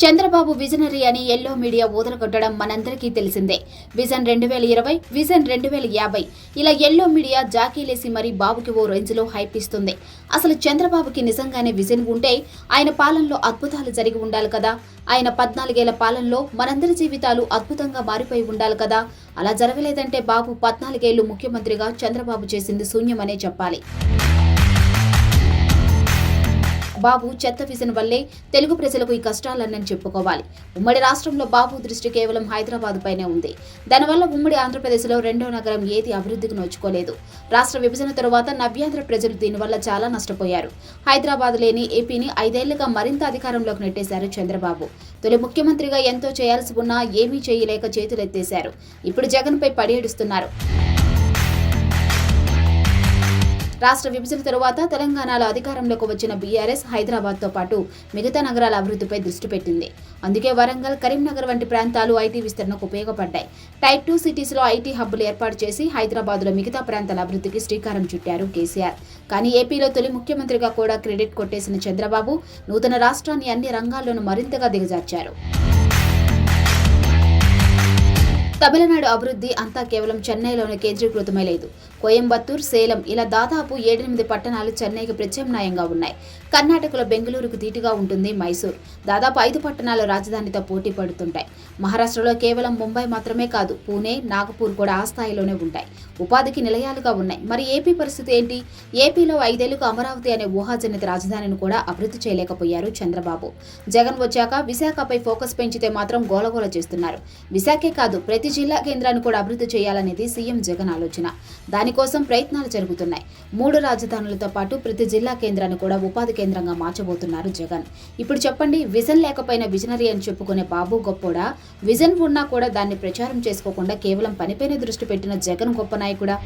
Chandrababu visionary అని yellow media ఊదలగొట్టడం మనందరికీ తెలిసిందే. విజన్ రెండు వేల ఇరవై విజన్ రెండు వేల యాభై. ఇలా ఎల్లో మీడియా జాకీలేసి మరీ బాబుకి ఓ రేంజ్లో హైప్ ఇస్తుంది. అసలు చంద్రబాబుకి నిజంగానే విజన్ ఉంటే ఆయన పాలనలో అద్భుతాలు జరిగి ఉండాలి కదా? ఆయన పద్నాలుగేళ్ళ పాలనలో మనందరి జీవితాలు అద్భుతంగా మారిపోయి ఉండాలి కదా? అలా జరగలేదంటే బాబు పద్నాలుగేళ్ళు ముఖ్యమంత్రిగా చంద్రబాబు చేసింది శూన్యమనే చెప్పాలి. బాబు చెత్త విజన్ వల్లే తెలుగు ప్రజలకు ఈ కష్టాలన్నని చెప్పుకోవాలి. ఉమ్మడి రాష్ట్రంలో బాబు దృష్టి కేవలం హైదరాబాద్ పైనే ఉంది. దానివల్ల ఉమ్మడి ఆంధ్రప్రదేశ్లో రెండో నగరం ఏది అభివృద్ధికి నోచుకోలేదు. రాష్ట్ర విభజన తరువాత నవ్యాంధ్ర ప్రజలు దీనివల్ల చాలా నష్టపోయారు. హైదరాబాద్ లేని ఏపీని ఐదేళ్ళుగా మరింత అధికారంలోకి నెట్టేశారు చంద్రబాబు. తొలి ముఖ్యమంత్రిగా ఎంతో చేయాల్సి ఉన్నా ఏమీ చేయలేక చేతులెత్తేశారు. ఇప్పుడు జగన్పై పడేడుస్తున్నారు. రాష్ట్ర విభజన తరువాత తెలంగాణలో అధికారంలోకి వచ్చిన బీఆర్ఎస్ హైదరాబాద్తో పాటు మిగతా నగరాల అభివృద్ధిపై దృష్టి పెట్టింది. అందుకే వరంగల్ కరీంనగర్ వంటి ప్రాంతాలు ఐటీ విస్తరణకు ఉపయోగపడ్డాయి. టైప్ టూ సిటీస్లో ఐటీ హబ్బులు ఏర్పాటు చేసి హైదరాబాద్లో మిగతా ప్రాంతాల అభివృద్ధికి శ్రీకారం చుట్టారు కేసీఆర్. కానీ ఏపీలో తొలి ముఖ్యమంత్రిగా కూడా క్రెడిట్ కొట్టేసిన చంద్రబాబు నూతన రాష్ట్రాన్ని అన్ని రంగాల్లోనూ మరింతగా దిగజార్చారు. తమిళనాడు అభివృద్ధి అంతా కేవలం చెన్నైలోనే కేంద్రీకృతమే లేదు. కోయంబత్తూర్ సేలం ఇలా దాదాపు ఏడెనిమిది పట్టణాలు చెన్నైకి ప్రత్యామ్నాయంగా ఉన్నాయి. కర్ణాటకలో బెంగళూరుకు ధీటుగా ఉంటుంది మైసూర్. దాదాపు ఐదు పట్టణాలు రాజధానితో పోటీ పడుతుంటాయి. మహారాష్ట్రలో కేవలం ముంబై మాత్రమే కాదు పూణే నాగపూర్ కూడా ఆ స్థాయిలోనే ఉంటాయి. ఉపాధికి నిలయాలుగా ఉన్నాయి. మరి ఏపీ పరిస్థితి ఏంటి? ఏపీలో ఐదేళ్ళకు అమరావతి అనే ఊహాజనిత రాజధానిని కూడా అభివృద్ధి చేయలేకపోయారు చంద్రబాబు. జగన్ వచ్చాక విశాఖపై ఫోకస్ పెంచితే మాత్రం గోలగోల చేస్తున్నారు. విశాఖే కాదు ప్రతి ప్రతి జిల్లా కేంద్రాన్ని కూడా అభివృద్ధి చేయాలనేది సీఎం జగన్ ఆలోచన. దానికోసం ప్రయత్నాలు జరుగుతున్నాయి. మూడు రాజధానులతో పాటు ప్రతి జిల్లా కేంద్రాన్ని కూడా ఉపాధి కేంద్రంగా మార్చబోతున్నారు జగన్. ఇప్పుడు చెప్పండి విజన్ లేకపోయినా విజనరీ అని చెప్పుకునే బాబు గొప్పోడా? విజన్ ఉన్నా కూడా దాన్ని ప్రచారం చేసుకోకుండా కేవలం పనిపైన దృష్టి పెట్టిన జగన్ గొప్ప నాయకుడా?